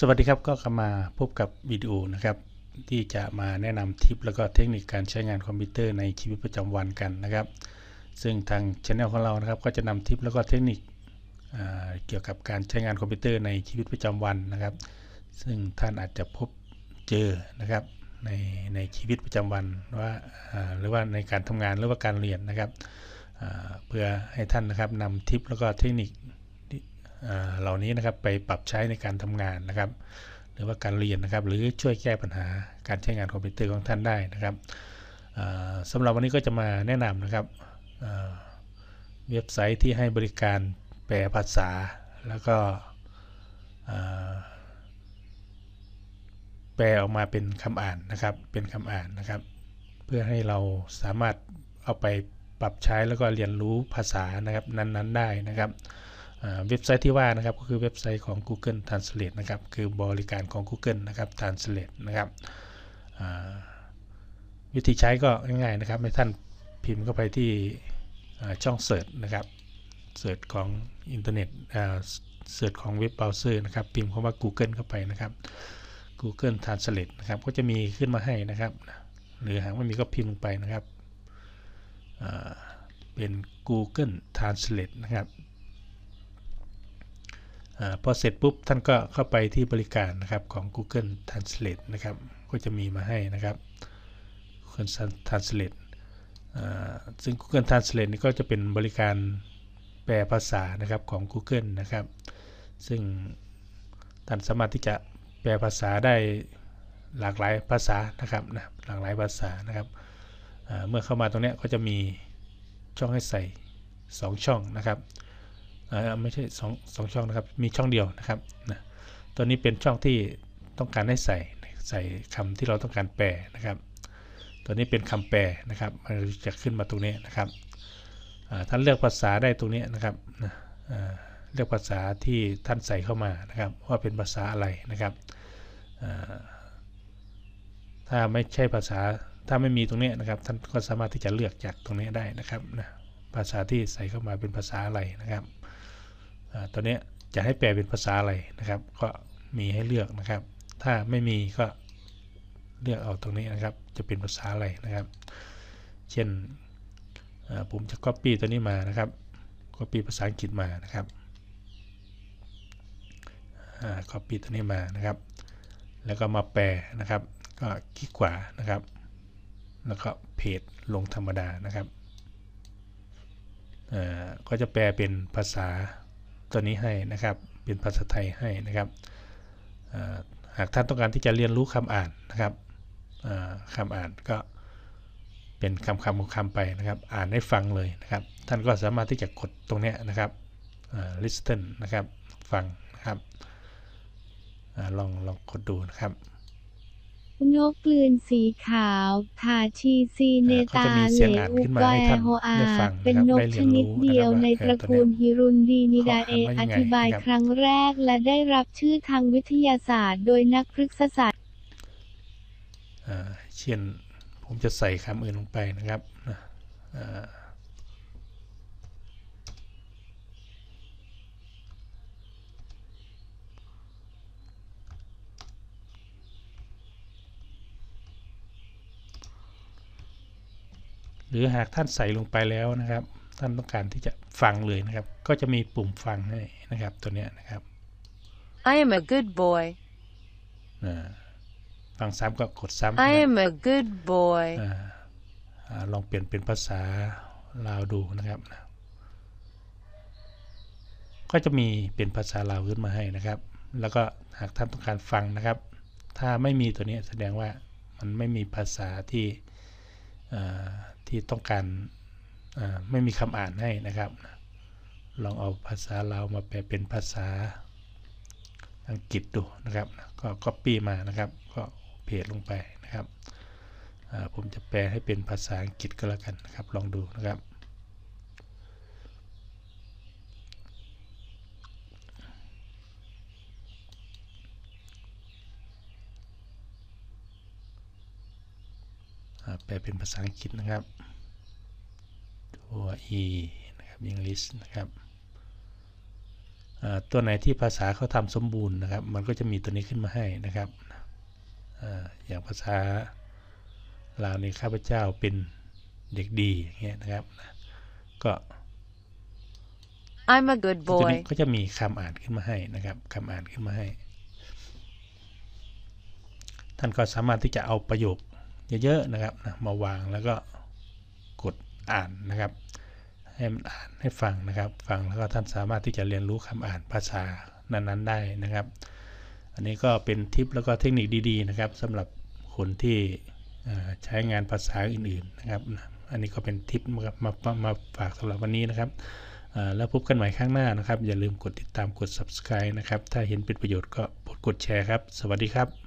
สวัสดีครับก็กลับมาพบกับวิดีโอนะครับที่จะมาแนะนำทิปแล้วก็เทคนิคการใช้งานคอมพิวเตอร์ในชีวิตประจำวันกันนะครับ ซึ่งทางช anel ของเรานะครับก็จะนำทิปแล้วก็เทคนิคเกี่ยวกับการใช้งานคอมพิวเตอร์ในชีวิตประจำวันนะครับ ซึ่งท่านอาจจะพบเจอนะครับในในชีวิตประจำวันว่าหรือว่าในการทำงานหรือว่าการเรียนนะครับเพื่อให้ท่านนะครับนำทิปแล้วก็เทคนิค เหล่านี้นะครับไปปรับใช้ในการทำงานนะครับ หรือว่าการเรียนนะครับ หรือช่วยแก้ปัญหาการใช้งานคอมพิวเตอร์ของท่านได้นะครับอ่าสำหรับวันนี้ก็จะมาแนะนำนะครับเว็บไซต์ที่ให้บริการแปลภาษา แล้วก็แปลออกมาเป็นคำอ่านนะครับ เป็นคำอ่านนะครับ เพื่อให้เราสามารถเอาไปปรับใช้แล้วก็เรียนรู้ภาษานะครับนั้นๆได้นะครับ เว็บไซต์ที่ว่านะครับก็คือเว็บไซต์ของ Google Translate นะครับ คือบริการของ Google นะครับ Translate นะครับวิธีใช้ก็ง่ายๆนะครับให้ท่านพิมพ์เข้าไปที่ช่องเสิร์ชนะครับเสิร์ชของอินเทอร์เน็ตเสิร์ชของเว็บเบราว์เซอร์นะครับ พิมพ์คำว่า Google เข้าไปนะครับ Google Translate นะครับ ก็จะมีขึ้นมาให้นะครับ หรือหากไม่มีก็พิมพ์ลงไปนะครับเป็น Google Translate นะครับ พอเสร็จปุ๊บท่านก็เข้าไปที่บริการนะครับของ Google Translate นะครับก็จะมีมาให้นะครับ Google Translate ซึ่ง Google Translate นี่ก็จะเป็นบริการแปลภาษานะครับของ Google นะครับ ซึ่งท่านสามารถที่จะแปลภาษาได้หลากหลายภาษานะครับนะหลากหลายภาษานะครับเมื่อเข้ามาตรงนี้ก็จะมีช่องให้ใส่ 2 ช่องนะครับ ไม่ใช่สองสองช่องนะครับ มีช่องเดียวนะครับนะตัวนี้เป็นช่องที่ต้องการให้ใส่ใส่คำที่เราต้องการแปลนะครับ ตัวนี้เป็นคำแปลนะครับมันจะขึ้นมาตรงนี้นะครับท่านเลือกภาษาได้ตรงนี้นะครับนะเลือกภาษาที่ท่านใส่เข้ามานะครับ ว่าเป็นภาษาอะไรนะครับถ้าไม่ใช่ภาษาถ้าไม่มีตรงนี้นะครับ ท่านก็สามารถที่จะเลือกจากตรงนี้ได้นะครับนะภาษาที่ใส่เข้ามาเป็นภาษาอะไรนะครับ ตัวนี้จะให้แปลเป็นภาษาอะไรนะครับ ก็มีให้เลือกนะครับ ถ้าไม่มีก็เลือกเอาตรงนี้นะครับ จะเป็นภาษาอะไรนะครับ เช่นผมจะ copy ตัวนี้มานะครับ copy ภาษาอังกฤษมานะครับ copy ตัวนี้มานะครับ แล้วก็มาแปลนะครับ ก็คลิกขวานะครับ แล้วก็เพจลงธรรมดานะครับก็จะแปลเป็นภาษา ตัวนี้ให้นะครับ เป็นภาษาไทยให้นะครับหากท่านต้องการที่จะเรียนรู้คำอ่านนะครับคำคำอ่านก็เป็นคำคำคำไปนะครับ อ่านให้ฟังเลยนะครับ ท่านก็สามารถที่จะกดตรงนี้นะครับ listen นะครับ ฟังนะครับอลองลองกดดูนะครับ นกกลืนสีขาวทาชีซีเนตาเลยงอ่านอุขึ้นมาแวให้ท่านโฮอาเป็นนกชนิดเดียวในตระกูลฮิรุนดีนิดาเอออธิบายครั้งแรกและได้รับชื่อทางวิทยาศาสตร์ โดยนักพฤกษศาสตร์เช่นผมจะใส่คำอื่นลงไปนะครับ หรือหากท่านใส่ลงไปแล้วนะครับ ท่านต้องการที่จะฟังเลยนะครับ ก็จะมีปุ่มฟังให้นะครับ ตัวเนี้ยนะครับ I am a good boy. อ่าฟังซ้ำก็กดซ้ำ I นะครับ am a good boy. อ่าอ่าลองเปลี่ยนเป็นภาษาลาวดูนะครับ ก็จะมีเป็นภาษาลาวขึ้นมาให้นะครับ แล้วก็หากท่านต้องการฟังนะครับ ถ้าไม่มีตัวนี้แสดงว่ามันไม่มีภาษาที่อ่า ที่ต้องการไม่มีคำอ่านให้นะครับ ลองเอาภาษาเรามาแปลเป็นภาษาอังกฤษดูนะครับก็ copy มานะครับ ก็เพจลงไปนะครับผมจะแปลให้เป็นภาษาอังกฤษก็แล้วกันนะครับ ลองดูนะครับ แปลเป็นภาษาอังกฤษนะครับ ตัว e นะครับ English นะครับอ่าตัวไหนที่ภาษาเขาทำสมบูรณ์นะครับ มันก็จะมีตัวนี้ขึ้นมาให้นะครับอ่าอย่างภาษาลาวนี่ข้าพเจ้าเป็นเด็กดีอย่างเงี้ยนะครับก็ I'm a good ตัวนี้ boy. ก็จะมีคำอ่านขึ้นมาให้นะครับคำอ่านขึ้นมาให้ ท่านก็สามารถที่จะเอาประโยค เยอะๆนะครับมาวางแล้วก็กดอ่านนะครับ ให้มันอ่านให้ฟังนะครับ ฟังแล้วก็ท่านสามารถที่จะเรียนรู้คำอ่านภาษานั้นๆ ได้นะครับ อันนี้ก็เป็นทิปแล้วก็เทคนิคดีๆนะครับสำหรับคนที่ใช้งานภาษาอื่นๆนะครับ อันนี้ก็เป็นทิปมามามามาฝากสำหรับวันนี้นะครับแล้วพบกันใหม่ข้างหน้านะครับ อย่าลืมกดติดตามกด subscribe นะครับ ถ้าเห็นเป็นประโยชน์ก็กดแชร์ครับ สวัสดีครับ